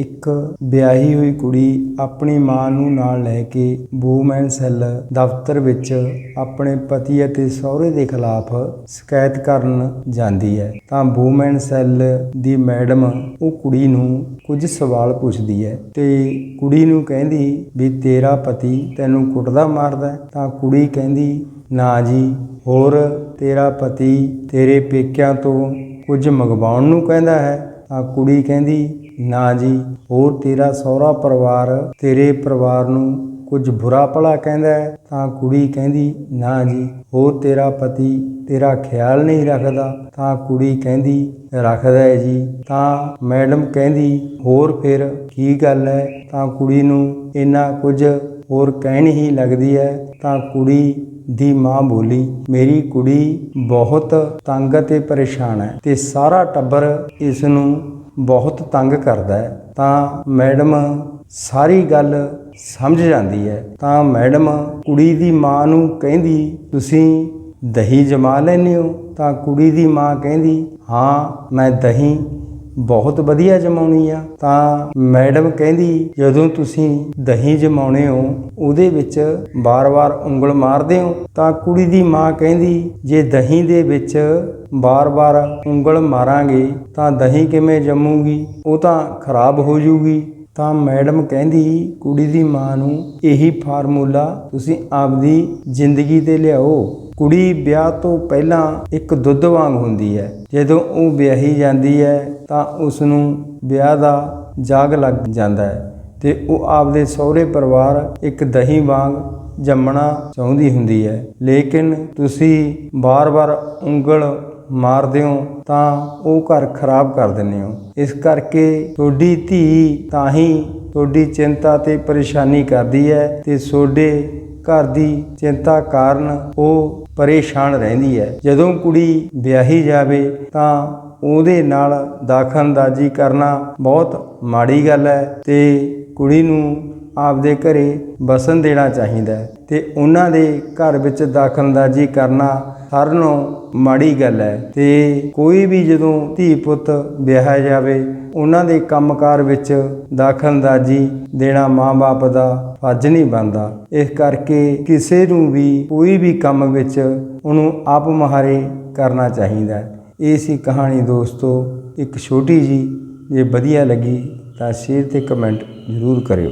ਇੱਕ ਵਿਆਹੀ ਹੋਈ ਕੁੜੀ ਆਪਣੀ ਮਾਂ ਨੂੰ ਨਾਲ ਲੈ ਕੇ ਵੂਮੈਨ ਸੈੱਲ ਦਫ਼ਤਰ ਵਿੱਚ ਆਪਣੇ ਪਤੀ ਅਤੇ ਸਹੁਰੇ ਦੇ ਖਿਲਾਫ ਸ਼ਿਕਾਇਤ ਕਰਨ ਜਾਂਦੀ ਹੈ। ਤਾਂ ਵੂਮੈਨ ਸੈੱਲ ਦੀ ਮੈਡਮ ਉਹ ਕੁੜੀ ਨੂੰ ਕੁਝ ਸਵਾਲ ਪੁੱਛਦੀ ਹੈ ਤੇ ਕੁੜੀ ਨੂੰ ਕਹਿੰਦੀ ਵੀ ਤੇਰਾ ਪਤੀ ਤੈਨੂੰ ਕੁੱਟਦਾ ਮਾਰਦਾ ਤਾਂ ਕੁੜੀ ਕਹਿੰਦੀ, ਨਾ ਜੀ, ਹੋਰ ਤੇਰਾ ਪਤੀ ਤੇਰੇ ਪੇਕਿਆਂ ਤੋਂ ਕੁਝ ਮੰਗਵਾਉਣ ਨੂੰ ਕਹਿੰਦਾ ਹੈ। ਤਾਂ ਕੁੜੀ ਕਹਿੰਦੀ ਨਾ ਜੀ, ਹੋਰ ਤੇਰਾ ਸਹੁਰਾ ਪਰਿਵਾਰ ਤੇਰੇ ਪਰਿਵਾਰ ਨੂੰ ਕੁਝ ਬੁਰਾ ਭਲਾ ਕਹਿੰਦਾ ਹੈ, ਤਾਂ ਕੁੜੀ ਕਹਿੰਦੀ, ਨਾ ਜੀ, ਹੋਰ ਤੇਰਾ ਪਤੀ ਤੇਰਾ ਖਿਆਲ ਨਹੀਂ ਰੱਖਦਾ। ਤਾਂ ਕੁੜੀ ਕਹਿੰਦੀ, ਰੱਖਦਾ ਹੈ ਜੀ। ਤਾਂ ਮੈਡਮ ਕਹਿੰਦੀ, ਹੋਰ ਫਿਰ ਕੀ ਗੱਲ ਹੈ? ਤਾਂ ਕੁੜੀ ਨੂੰ ਇੰਨਾ ਕੁਝ ਹੋਰ ਕਹਿਣ ਹੀ ਲੱਗਦੀ ਹੈ, ਤਾਂ ਕੁੜੀ ਦੀ ਮਾਂ ਬੋਲੀ, ਮੇਰੀ ਕੁੜੀ ਬਹੁਤ ਤੰਗ ਅਤੇ ਪਰੇਸ਼ਾਨ ਹੈ ਤੇ ਸਾਰਾ ਟੱਬਰ ਇਸ ਨੂੰ ਬਹੁਤ ਤੰਗ ਕਰਦਾ ਹੈ, ਤਾਂ ਮੈਡਮ ਸਾਰੀ ਗੱਲ ਸਮਝ ਜਾਂਦੀ ਹੈ। ਤਾਂ ਮੈਡਮ ਕੁੜੀ ਦੀ ਮਾਂ ਨੂੰ ਕਹਿੰਦੀ, ਤੁਸੀਂ ਦਹੀਂ ਜਮਾ ਲੈਂਦੇ ਹੋ? ਤਾਂ ਕੁੜੀ ਦੀ ਮਾਂ ਕਹਿੰਦੀ, ਹਾਂ, ਮੈਂ ਦਹੀਂ ਬਹੁਤ ਵਧੀਆ ਜਮਾਉਣੀ ਆ। ਤਾਂ ਮੈਡਮ ਕਹਿੰਦੀ, ਜਦੋਂ ਤੁਸੀਂ ਦਹੀਂ ਜਮਾਉਣੇ ਹੋ, ਉਹਦੇ ਵਿੱਚ ਬਾਰ-ਬਾਰ ਉਂਗਲ ਮਾਰਦੇ ਹੋ, ਤਾਂ ਕੁੜੀ ਦੀ ਮਾਂ ਕਹਿੰਦੀ, ਜੇ ਦਹੀਂ ਦੇ ਵਿੱਚ ਬਾਰ-ਬਾਰ ਉਂਗਲ ਮਾਰਾਂਗੇ, ਤਾਂ ਦਹੀਂ ਕਿਵੇਂ ਜੰਮੂਗੀ? ਉਹ ਤਾਂ ਖਰਾਬ ਹੋ ਜੂਗੀ। ਤਾਂ ਮੈਡਮ ਕਹਿੰਦੀ, ਕੁੜੀ ਦੀ ਮਾਂ ਨੂੰ ਇਹੀ ਫਾਰਮੂਲਾ ਤੁਸੀਂ ਆਪਦੀ ਜ਼ਿੰਦਗੀ ਤੇ ਲਿਆਓ। ਕੁੜੀ ਵਿਆਹ ਤੋਂ ਪਹਿਲਾਂ ਇੱਕ ਦੁੱਧ ਵਾਂਗ ਹੁੰਦੀ ਹੈ। ਜਦੋਂ ਉਹ ਵਿਆਹੀ ਜਾਂਦੀ ਹੈ ਤਾਂ ਉਸ ਨੂੰ ਵਿਆਹ ਦਾ ਜਾਗ ਲੱਗ ਜਾਂਦਾ ਹੈ ਤੇ ਉਹ ਆਪਦੇ ਸਹੁਰੇ ਪਰਿਵਾਰ ਇੱਕ ਦਹੀਂ ਵਾਂਗ ਜੰਮਣਾ ਚਾਹੁੰਦੀ ਹੁੰਦੀ ਹੈ। ਲੇਕਿਨ ਤੁਸੀਂ ਬਾਰ-ਬਾਰ ਉਂਗਲ ਮਾਰਦੇ ਹੋ ਤਾਂ ਉਹ ਘਰ ਖਰਾਬ ਕਰ ਦਿੰਦੇ ਹੋ। ਇਸ ਕਰਕੇ ਤੁਹਾਡੀ ਧੀ ਤਾਂ ਹੀ ਤੁਹਾਡੀ ਚਿੰਤਾ ਤੇ ਪਰੇਸ਼ਾਨੀ ਕਰਦੀ ਹੈ ਤੇ ਤੁਹਾਡੇ ਘਰ ਦੀ ਚਿੰਤਾ ਕਾਰਨ ਉਹ ਪਰੇਸ਼ਾਨ ਰਹਿੰਦੀ ਹੈ। ਜਦੋਂ ਕੁੜੀ ਵਿਆਹੀ ਜਾਵੇ ਤਾਂ ਉਹਦੇ ਨਾਲ ਦਾਖਲਅੰਦਾਜ਼ੀ ਕਰਨਾ ਬਹੁਤ ਮਾੜੀ ਗੱਲ ਹੈ ਤੇ ਕੁੜੀ ਨੂੰ ਆਪਦੇ ਘਰੇ ਵਸਣ ਦੇਣਾ ਚਾਹੀਦਾ ਹੈ ਤੇ ਉਹਨਾਂ ਦੇ ਘਰ ਵਿੱਚ ਦਾਖਲਅੰਦਾਜ਼ੀ ਕਰਨਾ ਸਾਰਿਆਂ ਨਾਲੋਂ ਮਾੜੀ ਗੱਲ ਹੈ ਤੇ ਕੋਈ ਵੀ ਜਦੋਂ ਧੀ ਪੁੱਤ ਵਿਆਹਿਆ ਜਾਵੇ, ਉਹਨਾਂ ਦੇ ਕੰਮਕਾਰ ਵਿੱਚ ਦਾਖਲਅੰਦਾਜ਼ੀ ਦੇਣਾ ਮਾਂ-ਬਾਪ ਦਾ ਫਰਜ਼ ਨਹੀਂ ਬਣਦਾ। ਇਸ ਕਰਕੇ ਕਿਸੇ ਨੂੰ ਵੀ ਕੋਈ ਵੀ ਕੰਮ ਵਿੱਚ ਉਹਨੂੰ ਆਪ ਮੁਹਾਰੇ ਕਰਨਾ ਚਾਹੀਦਾ ਹੈ। ਇਹ ਸੀ ਕਹਾਣੀ ਦੋਸਤੋ, ਇੱਕ ਛੋਟੀ ਜੀ ਜੇ ਵਧੀਆ ਲੱਗੀ ਤਾਂ ਸ਼ੇਅਰ ਤੇ ਕਮੈਂਟ ਜ਼ਰੂਰ ਕਰਿਓ।